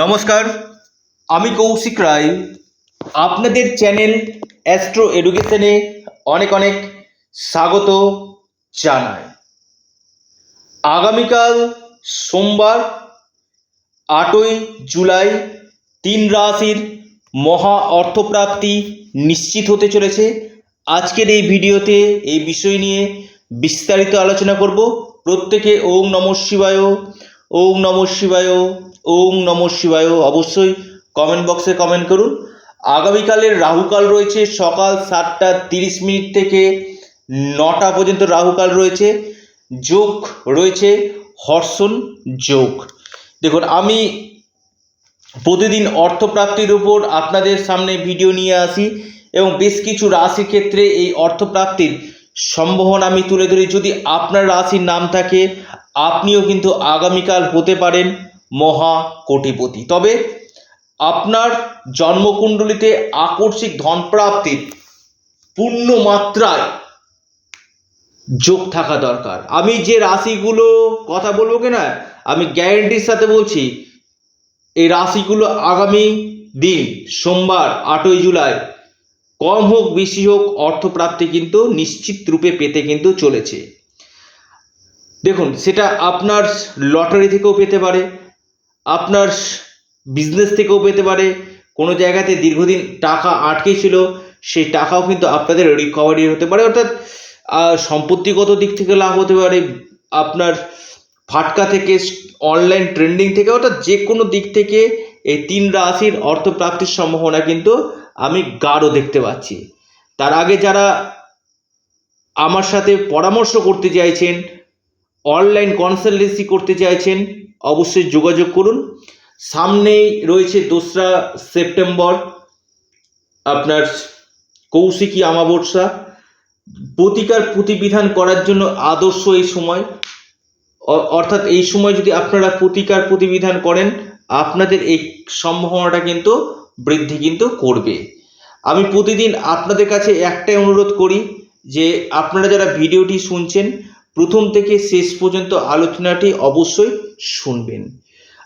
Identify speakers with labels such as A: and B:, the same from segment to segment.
A: নমস্কার, আমি কৌশিক রায়। আপনাদের চ্যানেল অ্যাস্ট্রো এডুকেশনে অনেক অনেক স্বাগত জানাই। আগামীকাল সোমবার, আটই জুলাই, তিন রাশির মহা অর্থপ্রাপ্তি নিশ্চিত হতে চলেছে। আজকের এই ভিডিওতে এই বিষয় নিয়ে বিস্তারিত আলোচনা করব। প্রত্যেকে ওম নম শিবায়। ওম নম শিবায়, ওম নম শিবায়। অবশ্যই কমেন্ট বক্সে কমেন্ট করুন। আগামীকালের রাহুকাল রয়েছে, সকাল সাতটা তিরিশ মিনিট থেকে নটা পর্যন্ত রাহুকাল রয়েছে। যোগ রয়েছে, হর্ষণ যোগ। দেখুন, আমি প্রতিদিন অর্থপ্রাপ্তির উপর আপনাদের সামনে ভিডিও নিয়ে আসি এবং বেশ কিছু রাশির ক্ষেত্রে এই অর্থপ্রাপ্তির সম্ভাবনা আমি তুলে ধরি। যদি আপনার রাশির নাম থাকে আপনিও কিন্তু আগামীকাল হতে পারেন মহা কোটিপতি। তবে আপনার জন্মকুণ্ডলিতে আকস্মিক ধনপ্রাপ্তির পূর্ণ মাত্রায় যোগ থাকা দরকার। আমি যে রাশিগুলো কথা বলব কিনা, আমি গ্যারেন্টির সাথে বলছি, এই রাশিগুলো আগামী দিন, সোমবার আটই জুলাই, কম হোক, বেশি হোক, অর্থপ্রাপ্তি কিন্তু নিশ্চিত রূপে পেতে কিন্তু চলেছে। দেখুন, সেটা আপনার লটারি থেকেও পেতে পারে, আপনার বিজনেস থেকেও পেতে পারে, কোনো জায়গাতে দীর্ঘদিন টাকা আটকে ছিল, সেই টাকাও কিন্তু আপনাদের রিকভারি হতে পারে, অর্থাৎ সম্পত্তিগত দিক থেকে লাভ হতে পারে, আপনার ফাটকা থেকে অনলাইন ট্রেন্ডিং থেকে, অর্থাৎ যে কোনো দিক থেকে এই তিন রাশির অর্থপ্রাপ্তির সম্ভাবনা কিন্তু আমি গাঢ় দেখতে পাচ্ছি। তার আগে যারা আমার সাথে পরামর্শ করতে চাইছেন অনলাইন কনসালটেন্সি করতে চাইছেন, অবশ্যই যোগাযোগ করুন। সামনেই রয়েছে দোসরা সেপ্টেম্বর, আপনার কৌশিকী আমাবস্যা প্রতিকার প্রতিবিধান করার জন্য আদর্শ এই সময়। অর্থাৎ এই সময় যদি আপনারা প্রতিকার প্রতিবিধান করেন, আপনাদের এই সম্ভাবনাটা কিন্তু বৃদ্ধি কিন্তু করবে। আমি প্রতিদিন আপনাদের কাছে একটাই অনুরোধ করি যে আপনারা যারা ভিডিওটি শুনছেন প্রথম থেকে শেষ পর্যন্ত আলোচনাটি অবশ্যই শুনবেন।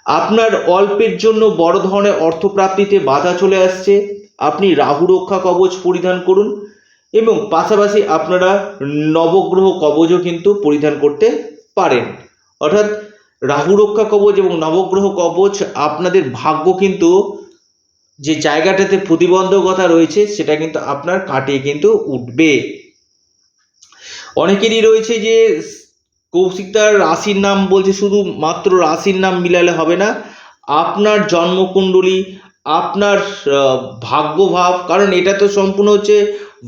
A: আপনার অল্পের জন্য বড় ধরনের অর্থপ্রাপ্তিতে বাধা চলে আসছে। আপনি রাহু রক্ষা কবচ পরিধান করুন এবং পাশাপাশি আপনারা নবগ্রহ কবচও কিন্তু পরিধান করতে পারেন। অর্থাৎ রাহু রক্ষা কবচ এবং নবগ্রহ কবচ আপনাদের ভাগ্য কিন্তু যে জায়গাটাতে প্রতিবন্ধকতা রয়েছে সেটা কিন্তু আপনার কাটিয়ে কিন্তু উঠবে। অনেকেরই রয়েছে যে কৌশিক তার রাশির নাম বলছে শুধু মাত্র রাশির নাম মিলালে হবে না। আপনার জন্মকুণ্ডলী, আপনার ভাগ্যভাব, কারণ এটা তো সম্পূর্ণ হচ্ছে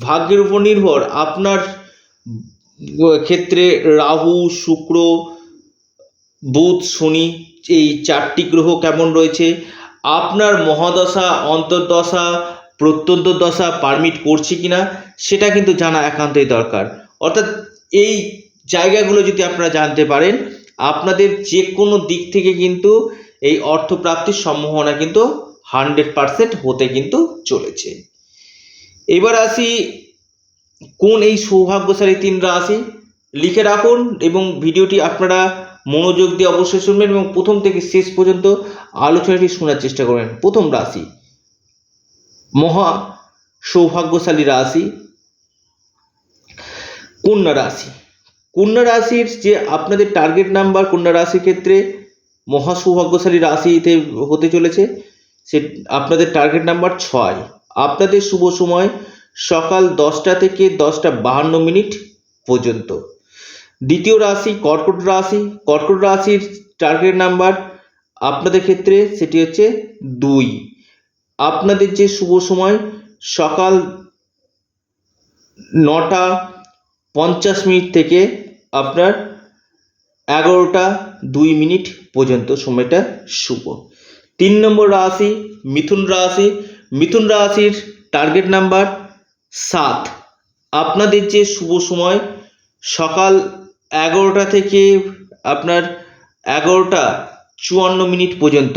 A: ভাগ্যের উপর নির্ভর। আপনার ক্ষেত্রে রাহু, শুক্র, বুধ, শনি, এই চারটি গ্রহ কেমন রয়েছে? আপনার মহাদশা, অন্তর্দশা প্রত্যন্ত দশা পারমিট করছে কিনা, সেটা কিন্তু জানা একান্তই দরকার। অর্থাৎ এই জায়গাগুলো যদি আপনারা জানতে পারেন, আপনাদের যে কোনো দিক থেকে কিন্তু এই অর্থপ্রাপ্তির সম্ভাবনা কিন্তু হান্ড্রেড পারসেন্ট হতে কিন্তু চলেছে। এবার আসি, কোন এই সৌভাগ্যশালী তিন রাশি? লিখে রাখুন এবং ভিডিওটি আপনারা মনোযোগ দিয়ে অবশ্যই শুনবেন এবং প্রথম থেকে শেষ পর্যন্ত আলোচনাটি শোনার চেষ্টা করবেন। প্রথম রাশি, মহা সৌভাগ্যশালী রাশি। কন্যা রাশি। কন্যা রাশির যে আপনাদের টার্গেট নাম্বার কন্যা রাশির ক্ষেত্রে মহা সৌভাগ্যশালী রাশিতে হতে চলেছে, সে আপনাদের টার্গেট নাম্বার ছয়। আপনাদের শুভ সময় সকাল দশটা থেকে দশটা বাহান্ন মিনিট পর্যন্ত। দ্বিতীয় রাশি কর্কট রাশি। কর্কট রাশির টার্গেট নাম্বার আপনাদের ক্ষেত্রে সেটি হচ্ছে দুই। আপনাদের যে শুভ সময় সকাল নটা পঞ্চাশ মিনিট থেকে আপনার এগারোটা দুই মিনিট পর্যন্ত সময়টা শুভ। তিন নম্বর রাশি মিথুন রাশি। মিথুন রাশির টার্গেট নাম্বার সাত। আপনাদের যে শুভ সময়, সকাল এগারোটা থেকে আপনার এগারোটা চুয়ান্ন মিনিট পর্যন্ত,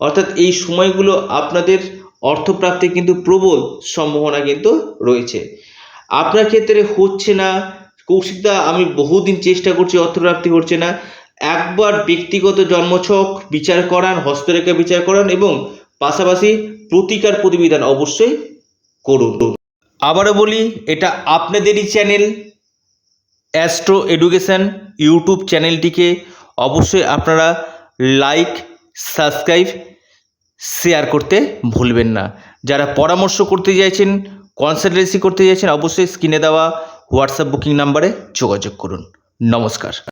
A: অর্থাৎ এই সময়গুলো আপনাদের অর্থপ্রাপ্তির কিন্তু প্রবল সম্ভাবনা কিন্তু রয়েছে। আপনার ক্ষেত্রে হচ্ছে না, কৌশিকদা, আমি বহুদিন চেষ্টা করছি, অর্থপ্রাপ্তি হচ্ছে না। একবার ব্যক্তিগত জন্মছক, বিচার করান, হস্তরেখা বিচার করান এবং পাশাপাশি প্রতিকার প্রতিবিধান অবশ্যই করুন। আবারও বলি, এটা আপনাদেরই চ্যানেল, অ্যাস্ট্রো এডুকেশন ইউটিউব চ্যানেলটিকে অবশ্যই আপনারা লাইক, সাবস্ক্রাইব, শেয়ার করতে ভুলবেন না। যারা পরামর্শ করতে চাইছেন কনসালটেন্সি করতে চাইছেন অবশ্যই স্ক্রিনে দেওয়া হোয়াটসঅ্যাপ বুকিং নাম্বারে যোগাযোগ করুন। নমস্কার।